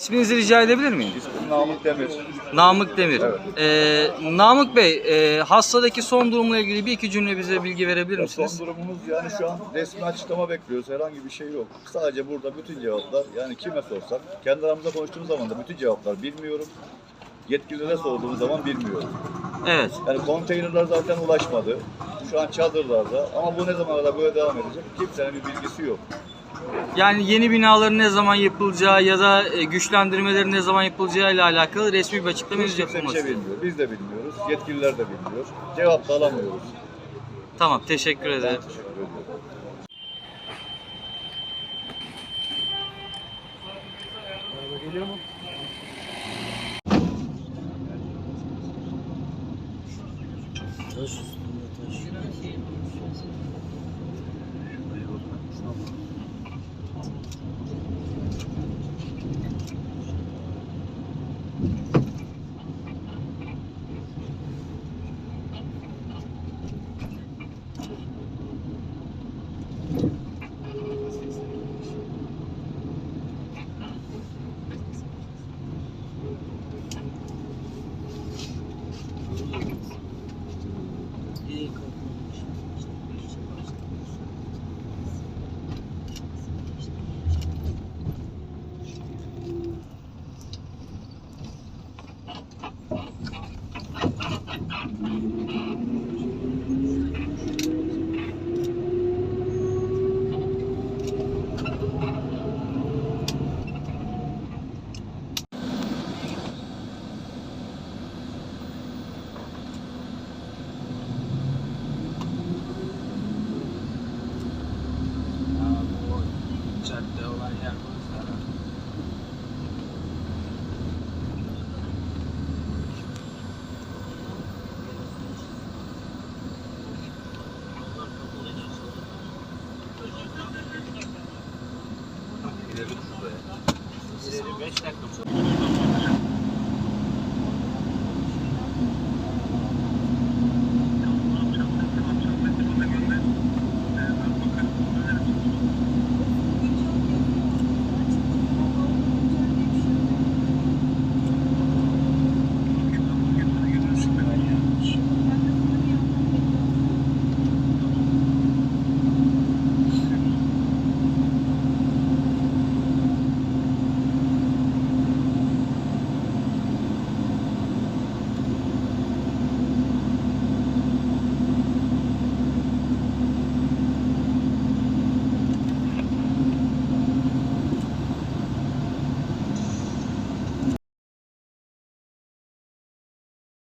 İsminizi rica edebilir miyim? İsmim Namık Demir. Namık Demir. Ee, Namık Bey, e, hastadaki son durumla ilgili bir iki cümle bize bilgi verebilir Ya misiniz? Son durumumuz yani şu an resmi açıklama bekliyoruz. Herhangi bir şey yok. Sadece burada bütün cevaplar yani kime sorsak kendi aramızda konuştuğumuz zaman da bütün cevaplar bilmiyorum. Yetkililere sorduğumuz zaman bilmiyorum. Evet. Yani konteynerler zaten ulaşmadı. Şu an çadırlarda ama bu ne zamana kadar böyle devam edecek kimsenin bir bilgisi yok. Yani yeni binaların ne zaman yapılacağı ya da e, güçlendirmelerin ne zaman yapılacağı ile alakalı resmi bir açıklama henüz yapılması. şey bilmiyor. Biz de bilmiyoruz. Yetkililer de bilmiyor. Cevap da alamıyoruz. Tamam, teşekkür Ben ederim. teşekkür ediyorum. vehicle. İleri 5 dakika.